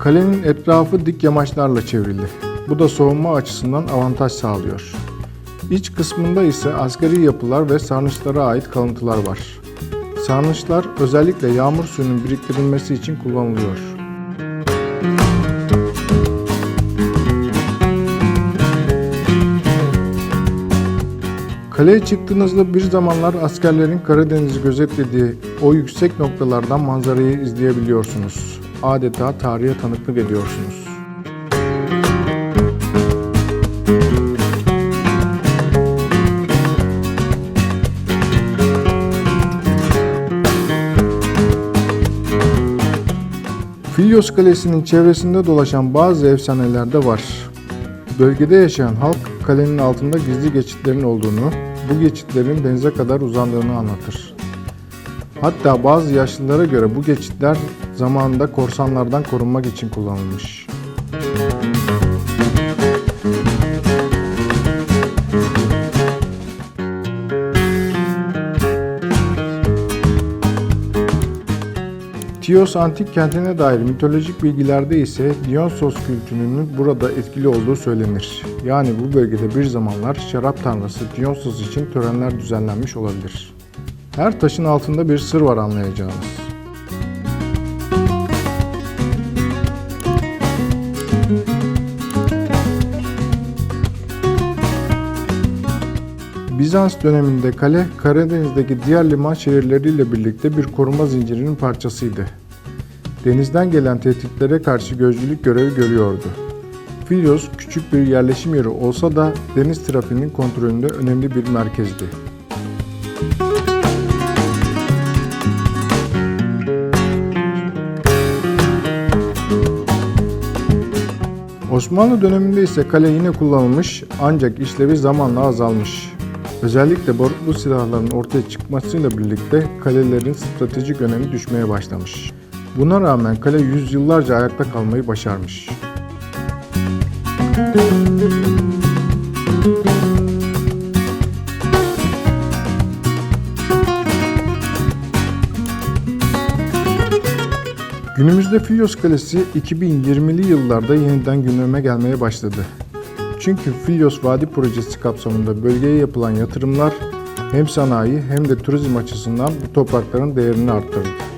Kalenin etrafı dik yamaçlarla çevrili. Bu da soğuma açısından avantaj sağlıyor. İç kısmında ise asgari yapılar ve sarnıçlara ait kalıntılar var. Sarnıçlar özellikle yağmur suyunun biriktirilmesi için kullanılıyor. Kaleye çıktığınızda bir zamanlar askerlerin Karadeniz'i gözetlediği o yüksek noktalardan manzarayı izleyebiliyorsunuz. Adeta tarihe tanıklık ediyorsunuz. Filyos Kalesi'nin çevresinde dolaşan bazı efsaneler de var. Bölgede yaşayan halk kalenin altında gizli geçitlerin olduğunu, bu geçitlerin denize kadar uzandığını anlatır. Hatta bazı yaşlılara göre bu geçitler zamanında korsanlardan korunmak için kullanılmış. Tios antik kentine dair mitolojik bilgilerde ise Dionysos kültürünün burada etkili olduğu söylenir. Yani bu bölgede bir zamanlar şarap tanrısı Dionysos için törenler düzenlenmiş olabilir. Her taşın altında bir sır var anlayacağınız. Bizans döneminde kale, Karadeniz'deki diğer liman şehirleriyle birlikte bir koruma zincirinin parçasıydı. Denizden gelen tehditlere karşı gözcülük görevi görüyordu. Filyos küçük bir yerleşim yeri olsa da deniz trafiğinin kontrolünde önemli bir merkezdi. Osmanlı döneminde ise kale yine kullanılmış ancak işlevi zamanla azalmış. Özellikle barutlu silahların ortaya çıkmasıyla birlikte kalelerin stratejik önemi düşmeye başlamış. Buna rağmen kale yüzyıllarca ayakta kalmayı başarmış. Günümüzde Filyos Kalesi 2020'li yıllarda yeniden gündeme gelmeye başladı. Çünkü Filyos Vadi Projesi kapsamında bölgeye yapılan yatırımlar hem sanayi hem de turizm açısından bu toprakların değerini arttırdı.